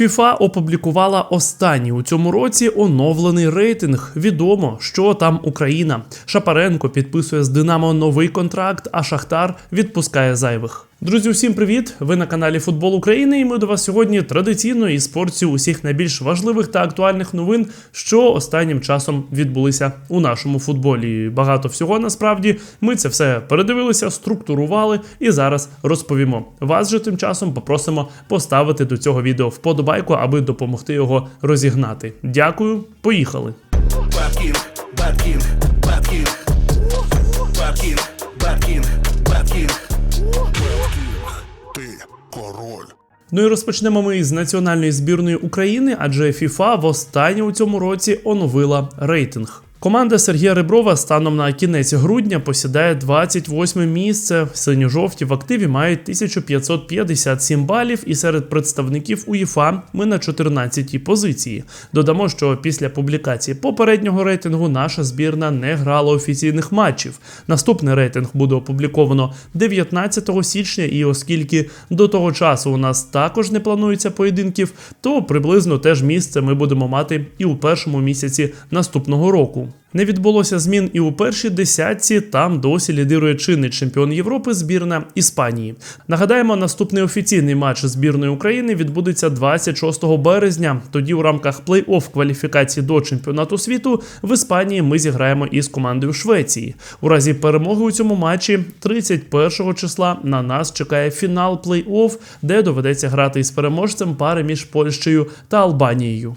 FIFA опублікувала останній у цьому році оновлений рейтинг. Відомо, що там Україна. Шапаренко підписує з Динамо новий контракт, а Шахтар відпускає зайвих. Друзі, усім привіт! Ви на каналі Футбол України, і ми до вас сьогодні традиційно із порцією усіх найбільш важливих та актуальних новин, що останнім часом відбулися у нашому футболі. Багато всього насправді ми це все передивилися, структурували і зараз розповімо. Вас же тим часом попросимо поставити до цього відео вподобайку, аби допомогти його розігнати. Дякую, поїхали! Бабкінг, Бабкінг, Ну і розпочнемо ми із національної збірної України, адже FIFA востаннє у цьому році оновила рейтинг. Команда Сергія Реброва станом на кінець грудня посідає 28 місце. Синьо-жовті в активі мають 1557 балів, і серед представників УЄФА ми на 14-й позиції. Додамо, що після публікації попереднього рейтингу наша збірна не грала офіційних матчів. Наступний рейтинг буде опубліковано 19 січня, і оскільки до того часу у нас також не планується поєдинків, то приблизно теж місце ми будемо мати і у першому місяці наступного року. Не відбулося змін і у першій десятці. Там досі лідирує чинний чемпіон Європи збірна Іспанії. Нагадаємо, наступний офіційний матч збірної України відбудеться 26 березня. Тоді у рамках плей-офф кваліфікації до чемпіонату світу в Іспанії ми зіграємо із командою Швеції. У разі перемоги у цьому матчі 31 числа на нас чекає фінал плей-офф, де доведеться грати із переможцем пари між Польщею та Албанією.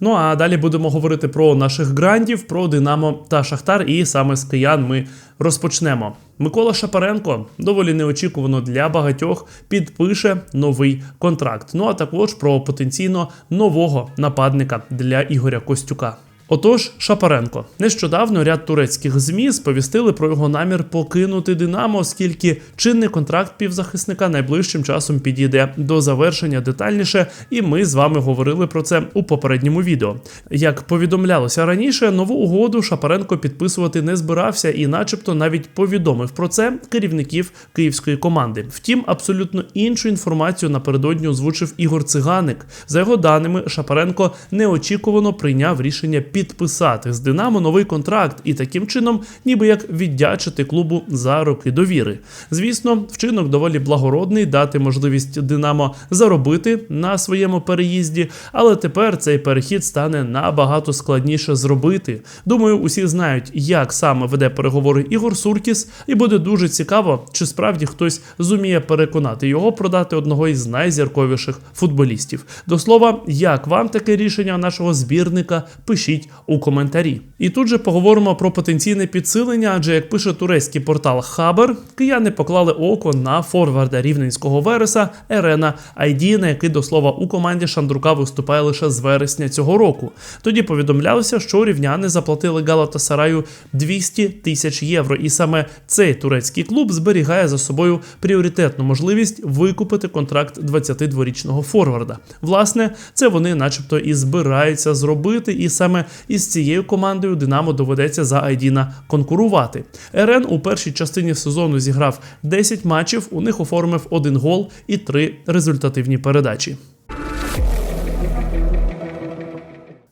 Ну а далі будемо говорити про наших грандів, про Динамо та Шахтар. І саме з киян ми розпочнемо. Микола Шапаренко доволі неочікувано для багатьох підпише новий контракт. Ну а також про потенційно нового нападника для Ігоря Костюка. Отож, Шапаренко нещодавно ряд турецьких змі сповістили про його намір покинути Динамо, оскільки чинний контракт півзахисника найближчим часом підійде до завершення детальніше, і ми з вами говорили про це у попередньому відео. Як повідомлялося раніше, нову угоду Шапаренко підписувати не збирався і, начебто, навіть повідомив про це керівників київської команди. Втім, абсолютно іншу інформацію напередодні озвучив Ігор Циганик. За його даними, Шапаренко неочікувано прийняв рішення підписати з Динамо новий контракт і таким чином, ніби як віддячити клубу за роки довіри. Звісно, вчинок доволі благородний, дати можливість Динамо заробити на своєму переїзді, але тепер цей перехід стане набагато складніше зробити. Думаю, усі знають, як саме веде переговори Ігор Суркіс, і буде дуже цікаво, чи справді хтось зуміє переконати його продати одного із найзірковіших футболістів. До слова, як вам таке рішення нашого збірника? Пишіть у коментарі. І тут же поговоримо про потенційне підсилення, адже як пише турецький портал Хабер, кияни поклали око на форварда рівненського вереса Ерена Айдіна, який до слова у команді Шандрука виступає лише з вересня цього року. Тоді повідомлялося, що рівняни заплатили Галатасараю 200 тисяч євро, і саме цей турецький клуб зберігає за собою пріоритетну можливість викупити контракт 22-річного форварда. Власне, це вони, начебто, і збираються зробити, і саме із цією командою Динамо доведеться за Айдіна конкурувати. РН у першій частині сезону зіграв 10 матчів. У них оформив один гол і три результативні передачі.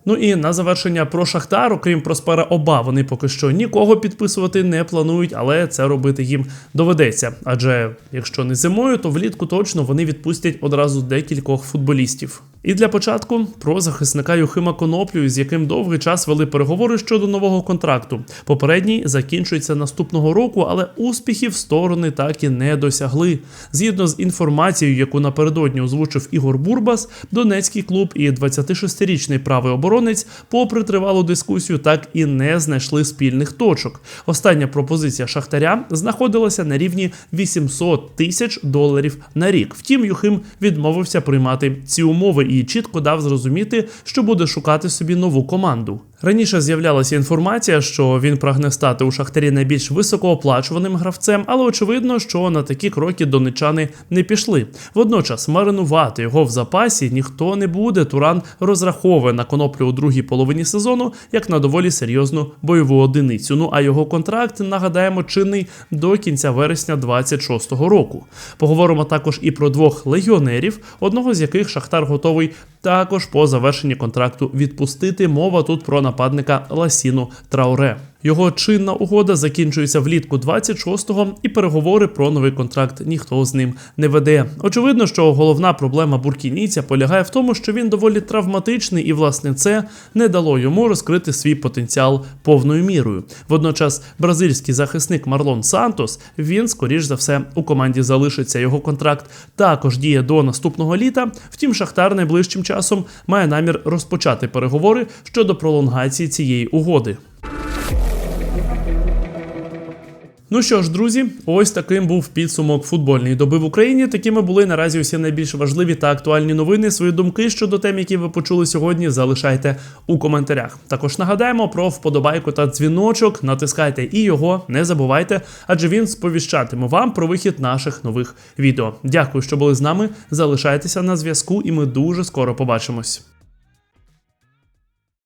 Ну і на завершення про Шахтар, окрім Проспера Оба, вони поки що нікого підписувати не планують, але це робити їм доведеться. Адже якщо не зимою, то влітку точно вони відпустять одразу декількох футболістів. І для початку про захисника Юхима Коноплю, з яким довгий час вели переговори щодо нового контракту. Попередній закінчується наступного року, але успіхів сторони так і не досягли. Згідно з інформацією, яку напередодні озвучив Ігор Бурбас, Донецький клуб і 26-річний правий оборонець, попри тривалу дискусію, так і не знайшли спільних точок. Остання пропозиція Шахтаря знаходилася на рівні 800 тисяч доларів на рік. Втім, Юхим відмовився приймати ці умови і чітко дав зрозуміти, що буде шукати собі нову команду. Раніше з'являлася інформація, що він прагне стати у Шахтарі найбільш високооплачуваним гравцем, але очевидно, що на такі кроки донечани не пішли. Водночас маринувати його в запасі ніхто не буде. Туран розраховує на коноплю у другій половині сезону як на доволі серйозну бойову одиницю. Ну а його контракт нагадаємо чинний до кінця вересня 26-го року. Поговоримо також і про двох легіонерів, одного з яких Шахтар готовий також по завершенні контракту відпустити. Мова тут про нападника Ласіну Трауре. Його чинна угода закінчується влітку 26-го, і переговори про новий контракт ніхто з ним не веде. Очевидно, що головна проблема буркінійця полягає в тому, що він доволі травматичний, і власне це не дало йому розкрити свій потенціал повною мірою. Водночас, бразильський захисник Марлон Сантос він, скоріш за все, у команді залишиться. Його контракт також діє до наступного літа. Втім, Шахтар найближчим часом має намір розпочати переговори щодо пролонгації цієї угоди. Ну що ж, друзі, ось таким був підсумок футбольної доби в Україні. Такими були наразі усі найбільш важливі та актуальні новини. Свої думки щодо тем, які ви почули сьогодні, залишайте у коментарях. Також нагадаємо про вподобайку та дзвіночок. Натискайте і його, не забувайте, адже він сповіщатиме вам про вихід наших нових відео. Дякую, що були з нами. Залишайтеся на зв'язку, і ми дуже скоро побачимось.